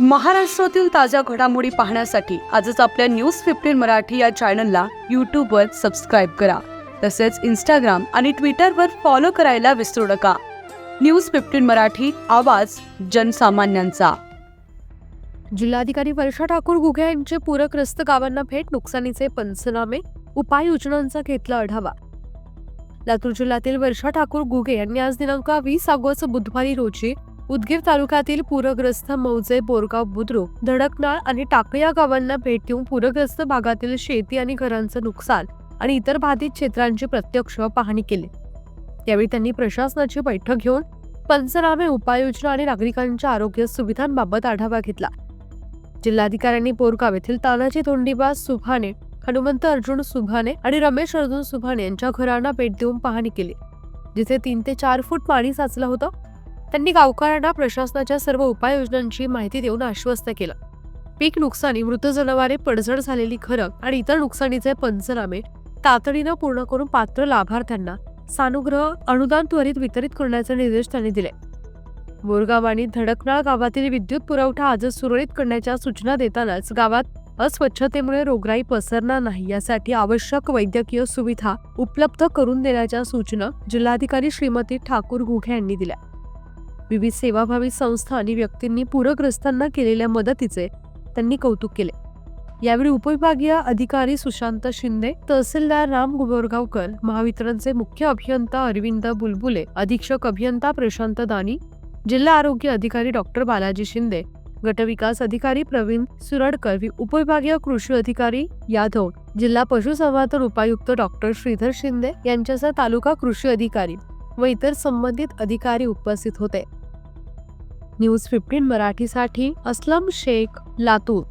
महाराष्ट्रातील ताज्या घडामोडी पाहण्यासाठी आजच आपल्या न्यूज फिफ्टीन मराठी या चॅनलला यूट्यूबवर सबस्क्राईब करा. तसेच इंस्टाग्राम आणि ट्विटरवर फॉलो करायला विसरू नका. न्यूज फिफ्टीन मराठी आवाज जनसामान्यांचा. जिल्हाधिकारी वर्षा ठाकूर घुगे यांचे पूरग्रस्त गावांना भेट नुकसानीचे पंचनामे उपाययोजनांचा घेतला आढावा. लातूर जिल्ह्यातील वर्षा ठाकूर घुगे यांनी आज दिनांक वीस ऑगस्ट बुधवारी रोजी उदगीर तालुक्यातील पूरग्रस्त मौजे बोरगाव बुद्रुक धडकनाळ आणि टाकया या गावांना भेट देऊन पूरग्रस्त भागातील शेती आणि घरांचं नुकसान आणि इतर बाधित क्षेत्रांची प्रत्यक्ष पाहणी केली. यावेळी त्यांनी प्रशासनाची बैठक घेऊन पंचनामे उपाययोजना आणि नागरिकांच्या आरोग्य सुविधांबाबत आढावा घेतला. जिल्हाधिकाऱ्यांनी बोरगाव येथील तानाजी धोंडीबा सुभाने हनुमंत अर्जुन सुभाने आणि रमेश अर्जुन सुभाने यांच्या घरांना भेट देऊन पाहणी केली जिथे तीन ते चार फूट पाणी साचलं होतं. त्यांनी गावकऱ्यांना प्रशासनाच्या सर्व उपाययोजनांची माहिती देऊन आश्वस्त केलं. पीक नुकसानी मृत जनावरे पडझड झालेली घरं आणि इतर नुकसानीचे पंचनामे तातडीनं पूर्ण करून पात्र लाभार्थ्यांना सानुग्रह अनुदान त्वरित वितरित करण्याचे निर्देश त्यांनी दिले. बोरगाव आणि धडकनाळ गावातील विद्युत पुरवठा आजच सुरळीत करण्याच्या सूचना देतानाच गावात अस्वच्छतेमुळे रोगराई पसरणार नाही यासाठी आवश्यक वैद्यकीय सुविधा उपलब्ध करून देण्याच्या सूचना जिल्हाधिकारी श्रीमती ठाकूर घुघे यांनी दिल्या. विविध सेवाभावी संस्था आणि व्यक्तींनी पूरग्रस्तांना केलेल्या मदतीचे त्यांनी कौतुक केले. यावेळी उपविभागीय अधिकारी सुशांत शिंदे तहसीलदार राम गोरगावकर महावितरणचे मुख्य अभियंता अरविंद बुलबुले अधीक्षक अभियंता प्रशांत दानी जिल्हा आरोग्य अधिकारी डॉक्टर बालाजी शिंदे गटविकास अधिकारी प्रवीण सुरडकर वि- उपविभागीय कृषी अधिकारी यादव जिल्हा पशुसंवर्धन उपायुक्त डॉक्टर श्रीधर शिंदे यांच्यासह तालुका कृषी अधिकारी व इतर संबंधित अधिकारी उपस्थित होते. न्यूज फिफ्टीन मराठीसाठी अस्लम शेख लातूर.